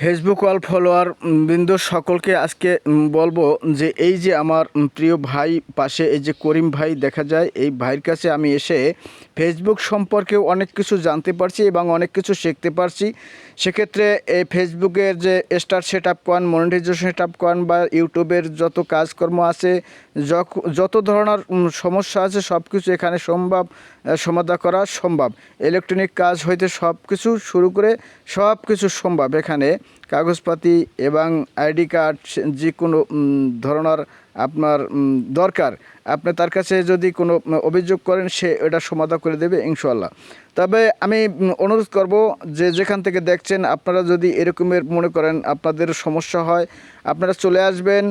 Facebook all follower বিন্দু সকলকে আজকে বলব যে এই যে আমার প্রিয় ভাই পাশে, এই যে করিম ভাই দেখা যায়, এই ভাইয়ের কাছে আমি এসে ফেসবুক সম্পর্কে অনেক কিছু জানতে পারছি এবং অনেক কিছু শিখতে পারছি। সেক্ষেত্রে এই ফেসবুকের যে স্টার সেট আপ করেন মনিটাইজেশন সেট আপ করেন বা ইউটিউবের যত কাজকর্ম আছে যত ধরনের সমস্যা আছে সব কিছু এখানে সম্ভব সমাধা করা সম্ভব। ইলেকট্রনিক কাজ হইতে সব কিছু শুরু করে সব কিছু সম্ভব এখানে। কাগজপাতি এবং আইডি কার্ড যে কোনো ধরনের আপনার দরকার। আপনি তার কাছে যদি কোনো অভিযোগ করেন সে এটা সমাধা করে দেবে ইনশাল্লাহ তবে আমি অনুরোধ করব যে যেখান থেকে দেখছেন আপনারা যদি এরকমের মনে করেন আপনাদের সমস্যা হয় আপনারা চলে আসবেন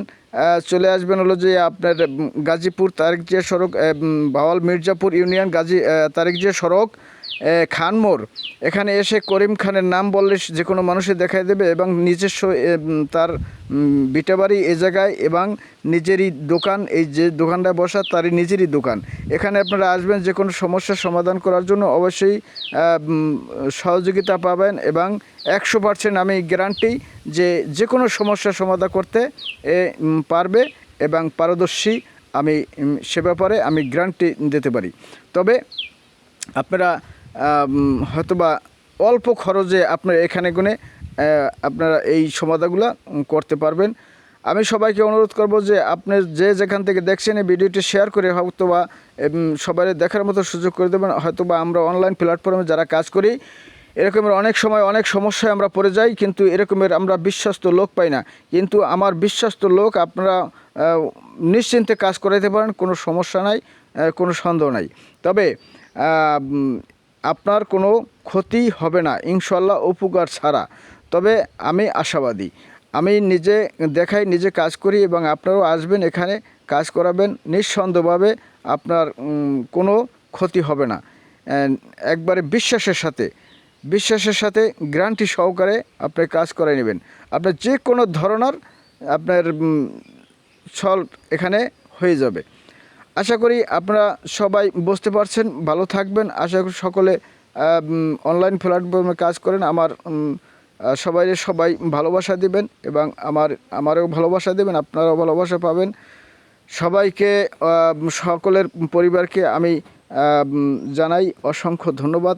চলে আসবেন হলো যে আপনার গাজীপুর তারেক জিয়া সড়ক বাওয়াল মির্জাপুর ইউনিয়ন গাজী আহ, তারেক জিয়া সড়ক। এ, খানমোড় এখানে এসে করিম খানের নাম বললে যে কোনো মানুষই দেখাই দেবে এবং নিজস্ব তার উম, ভিটাবাড়ি এ জায়গায় এবং নিজেরই দোকান এই যে দোকানটা বসা তারই নিজেরই দোকান। এখানে আপনারা আসবেন যে কোনো সমস্যার সমাধান করার জন্য অবশ্যই সহযোগিতা পাবেন এবং একশো পার্সেন্ট আমি গ্যারান্টি যে যে কোনো সমস্যার সমাধান করতে পারবে এবং পারদর্শী আমি সে ব্যাপারে আমি গ্যারান্টি দিতে পারি। তবে আপনারা হয়তোবা অল্প খরচে আপনারা এখানে গুনে আপনারা এই সমাধানগুলো উম, করতে পারবেন। আমি সবাইকে অনুরোধ করব যে আপনি যে যেখান থেকে দেখছেন এই ভিডিওটি শেয়ার করে হয়তোবা উম, সবাই দেখার মতো সুযোগ করে দেবেন। হয়তোবা আমরা অনলাইন প্ল্যাটফর্মে যারা কাজ করি এরকমের অনেক সময় অনেক সমস্যায় আমরা পড়ে যাই কিন্তু এরকমের আমরা বিশ্বস্ত লোক পাই না। কিন্তু আমার বিশ্বস্ত লোক আপনারা নিশ্চিন্তে কাজ করাইতে পারেন কোনো সমস্যা নাই কোনো সন্দেহ নাই। তবে আপনার কোনো ক্ষতি হবে না ইনশাল্লাহ উপকার ছাড়া। তবে আমি আশাবাদী। আমি নিজে দেখাই, নিজে কাজ করি এবং আপনারাও আসবেন এখানে, কাজ করাবেন। নিঃসন্দেহভাবে আপনার কোনো ক্ষতি হবে না। একবারে বিশ্বাসের সাথে বিশ্বাসের সাথে গ্যারান্টি সহকারে আপনি কাজ করে নেবেন। আপনার যে কোনো ধরনের আপনার সলভ এখানে হয়ে যাবে। আশা করি আপনারা সবাই বুঝতে পারছেন, ভালো থাকবেন। আশা করি সকলে অনলাইন প্ল্যাটফর্মে কাজ করেন। আমার সবাই সবাই ভালোবাসা দিবেন এবং আমার, আমারও ভালোবাসা দেবেন, আপনারাও ভালোবাসা পাবেন। সবাইকে সকলের পরিবারকে আমি জানাই অসংখ্য ধন্যবাদ।